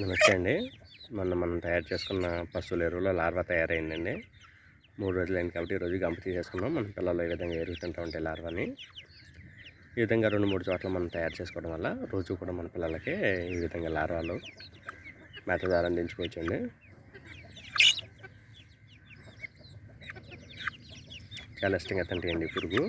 నమస్తే అండి. మొన్న మనం తయారు చేసుకున్న పశువుల ఎరువులో లార్వా తయారైందండి. మూడు రోజులు అయింది కాబట్టి ఈరోజు గంప తీసేసుకున్నాం. మన పిల్లలు ఈ విధంగా ఎరుగుతుంటూ ఉంటాయి లార్వాని. ఈ విధంగా రెండు మూడు చోట్ల మనం తయారు చేసుకోవడం వల్ల రోజు కూడా మన పిల్లలకి ఈ విధంగా లార్వాలు మేత ద్వారా అందించుకోవచ్చండి చాలా ఇష్టంగా తింటాయండి పురుగు.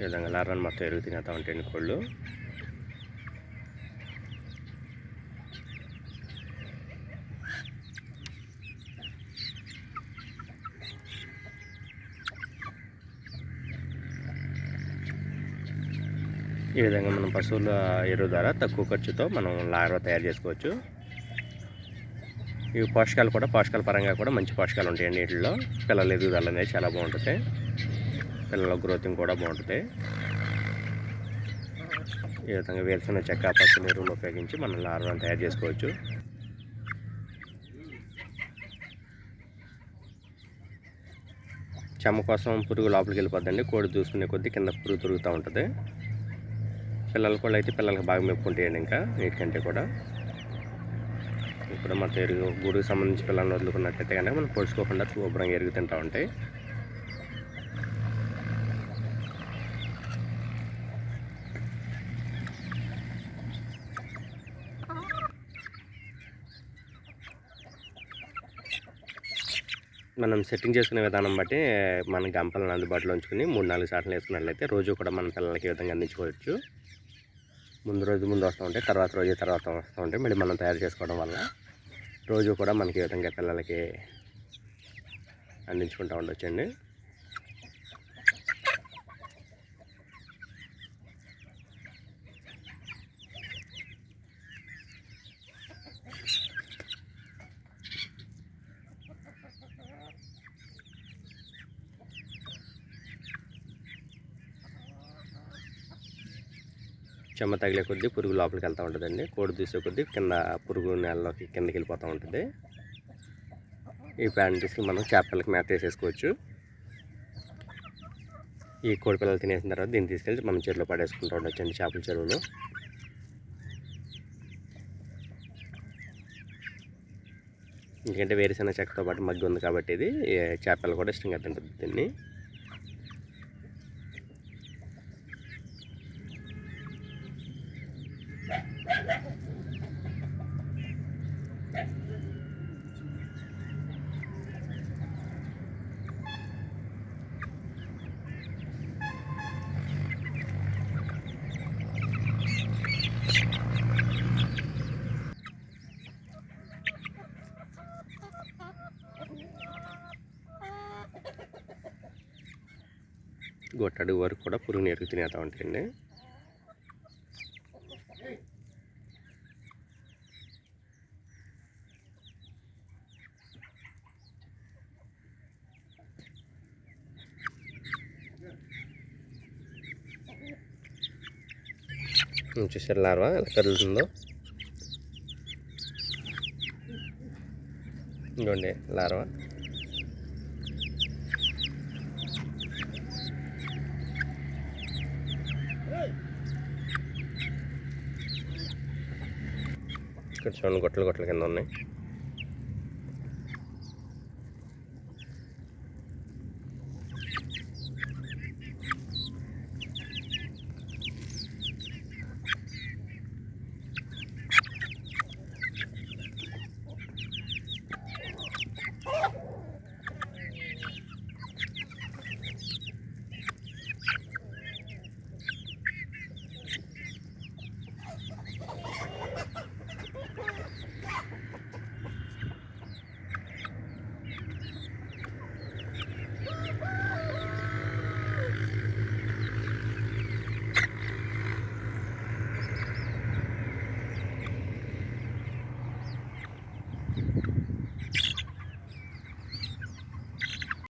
ఈ విధంగా లార్వాని మొత్తం ఎరుగు తినేస్తూ ఉంటాయండి కోళ్ళు? ఈ విధంగా మనం పశువుల ఎరువు ద్వారా తక్కువ ఖర్చుతో మనం లార్వా తయారు చేసుకోవచ్చు. ఇవి పోషకాలు కూడా పోషకాల పరంగా కూడా మంచి పోషకాలు ఉంటాయండి వీటిల్లో. పిల్లల ఎదుగుదల అనేది చాలా బాగుంటుంది. పిల్లల గ్రోతింగ్ కూడా బాగుంటుంది. ఈ విధంగా వేరుశనగ చెక్క పచ్చి ఎరువులు ఉపయోగించి మనం లార్వాన్ని తయారు చేసుకోవచ్చు. చెమ్మ కోసం పురుగు లోపలికి వెళ్ళిపోద్దండి. కోడి చూసుకునే కొద్దీ కింద పురుగు తిరుగుతూ ఉంటుంది. పిల్లలు కూడా అయితే పిల్లలకి బాగా మెప్పుకుంటాయండి ఇంకా వీటికంటే కూడా. ఇప్పుడు మన ఎరుగు గూడుకు సంబంధించి పిల్లల్ని వదులుకున్నట్టయితే కనుక మనం పొడుచుకోకుండా శుభ్రంగా ఎరుగు తింటూ ఉంటాయి. మనం సెట్టింగ్ చేసుకునే విధానం బట్టి మన గంపలను అందుబాటులో ఉంచుకుని మూడు నాలుగు సార్లు వేసుకున్నట్లయితే రోజు కూడా మన పిల్లలకి ఈ విధంగా అందించుకోవచ్చు. ముందు రోజు ముందు వస్తూ ఉంటే తర్వాత రోజు తర్వాత వస్తూ ఉంటే మళ్ళీ మనం తయారు చేసుకోవడం వల్ల రోజు కూడా మనకి ఈ విధంగా పిల్లలకి అందించుకుంటూ ఉండొచ్చండి. చెమ్మ తగిలే కొద్దీ పురుగు లోపలికి వెళ్తూ ఉంటుందండి. కోడి తీసే కొద్దీ కింద పురుగు నేలలోకి కిందకి వెళ్ళిపోతూ ఉంటుంది. ఈ ప్యాంటీస్కి తీసుకుని మనం చేపలకి మేత వేసేసుకోవచ్చు. ఈ కోడి పిల్లలు తినేసిన తర్వాత దీన్ని తీసుకెళ్ళి మనం చెరువులో పడేసుకుంటూ ఉండొచ్చండి చేపల చెరువులో. ఎందుకంటే వేరుశెనగ చెక్కతో పాటు మగ్గు ఉంది కాబట్టి ఇది చేపలు కూడా ఇష్టంగా తింటుంది దీన్ని. గొట్టడు వరకు కూడా పురుగు ఎరుగు తినేస్తూ చూసారు లార్వా? ఎలా కదులుతుందో? ఇంకోండి లార్వా. ఇక్కడ చూడండి గొట్టలు గొట్టల కింద ఉన్నాయి.